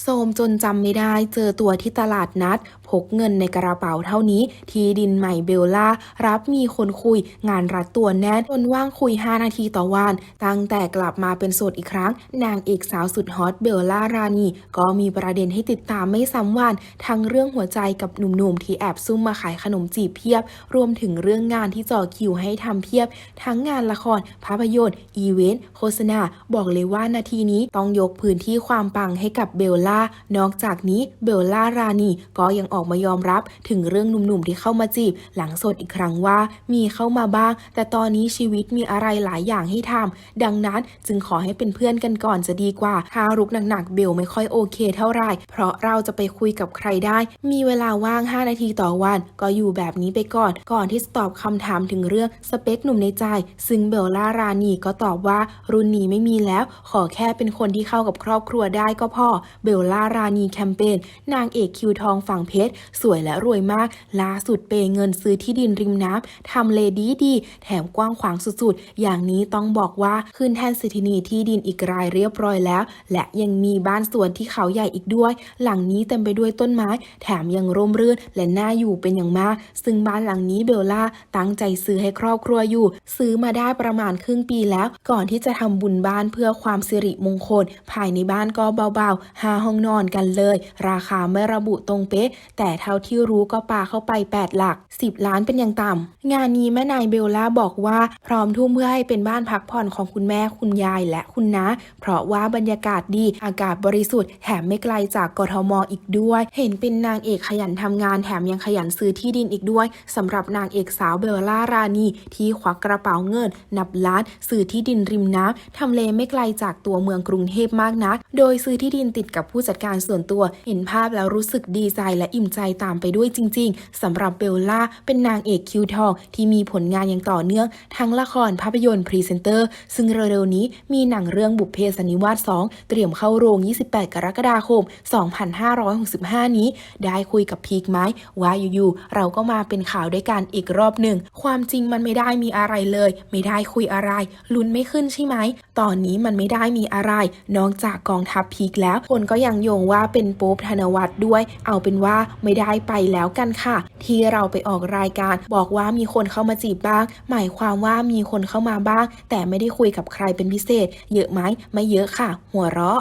โซมจนจำไม่ได้เจอตัวที่ตลาดนัดพกเงินในกระเป๋าเท่านี้ ทีดินใหม่เบลล่า รับมีคนคุย งานรัดตัวแน่นจนว่างคุย 5 นาทีต่อวัน ตั้งแต่กลับมาเป็นโสดอีกครั้ง นางเอกสาวสุดฮอตเบลล่ารานีก็มีประเด็นให้ติดตามไม่ซ้ำวัน ทั้งเรื่องหัวใจกับหนุ่มๆที่แอบซุ่มมาขายขนมจีบเพียบ รวมถึงเรื่องงานที่จ่อคิวให้ทำเพียบ ทั้งงานละคร ภาพยนตร์ อีเวนต์ โฆษณา บอกเลยว่านาทีนี้ต้องยกพื้นที่ความปังให้กับเบลล่านอกจากนี้เบลล่ารานีก็ยังออกมายอมรับถึงเรื่องหนุ่มๆที่เข้ามาจีบ หลังโสดอีกครั้งว่ามีเข้ามาบ้าง แต่ตอนนี้ชีวิตมีอะไรหลายอย่างให้ทำดังนั้นจึงขอให้เป็นเพื่อนกันก่อนจะดีกว่าถ้ารุกหนักๆเบลไม่ค่อยโอเคเท่าไหร่เพราะเราจะไปคุยกับใครได้ มีเวลาว่าง 5 นาทีต่อวัน ก็อยู่แบบนี้ไปก่อน ก่อนที่จะตอบคำถามถึงเรื่องสเปคหนุ่มในใจ ซึ่งเบลล่ารานีก็ตอบว่ารุ่นนี้ไม่มีแล้ว ขอแค่เป็นคนที่เข้ากับครอบครัวได้ก็พอเบลล่ารานีแคมเปญนางเอกคิวทองฝั่งเพชรสวยและรวยมาก ล่าสุดเปย์เงินซื้อที่ดินริมน้ำทำเลดีดี แถมกว้างขวางสุดๆ อย่างนี้ต้องบอกว่าขึ้นแทนสิทธินีที่ดินอีกรายเรียบร้อยแล้ว และยังมีบ้านสวนที่เขาใหญ่อีกด้วย หลังนี้เต็มไปด้วยต้นไม้ แถมยังร่มรื่นและน่าอยู่เป็นอย่างมาก ซึ่งบ้านหลังนี้เบลล่าตั้งใจซื้อให้ครอบครัวอยู่ ซื้อมาได้ประมาณครึ่งปีแล้ว ก่อนที่จะทำบุญบ้านเพื่อความสิริมงคล ภายในบ้านก็เบาๆหาห้องนอนกันเลย ราคาไม่ระบุตรงเป๊ะแต่เท่าที่รู้ก็ปาเข้าไป 8 หลัก 10 ล้านเป็นอย่างต่ำ งานนี้แม่นายเบลล่าบอกว่าพร้อมทุ่มเพื่อให้เป็นบ้านพักผ่อนของคุณแม่คุณยายและคุณน้าเพราะว่าบรรยากาศดีอากาศบริสุทธิ์แถมไม่ไกลจากกทมอีกด้วย เห็นเป็นนางเอกขยันทำงานแถมยังขยันซื้อที่ดินอีกด้วยสำหรับนางเอกสาวเบลล่ารานีที่ควักกระเป๋าเงิน นับล้านซื้อที่ดินริมน้ำทำเลไม่ไกลจากตัวเมืองกรุงเทพมากนัก โดยซื้อที่ดินติดกับผู้จัดการส่วนตัว เห็นภาพแล้วรู้สึกดีใจและอิ่มใจตามไปด้วยจริง ๆสำหรับเบลล่าเป็นนางเอกคิวทองที่มีผลงานอย่างต่อเนื่องทั้งละครภาพยนตร์พรีเซนเตอร์ ซึ่งเร็วๆนี้มีหนังเรื่องบุพเพสันนิวาส 2 เตรียมเข้าโรง 28 กรกฎาคม 2565 นี้ ได้คุยกับพีคไม้ว่าอยู่ๆเราก็มาเป็นข่าวด้วยกันอีกรอบหนึ่ง ความจริงมันไม่ได้มีอะไรเลย ไม่ได้คุยอะไร ลุ้นไม่ขึ้นใช่ไหม ตอนนี้มันไม่ได้มีอะไร นอกจากกองทัพพีคแล้ว คนก็ยังโยงว่าเป็นโป๊บธนวัฒน์ด้วย เอาเป็นว่าไม่ได้ไปแล้วกันค่ะ ที่เราไปออกรายการบอกว่ามีคนเข้ามาจีบบ้าง หมายความว่ามีคนเข้ามาบ้าง แต่ไม่ได้คุยกับใครเป็นพิเศษ เยอะไหมไม่เยอะค่ะ หัวเราะ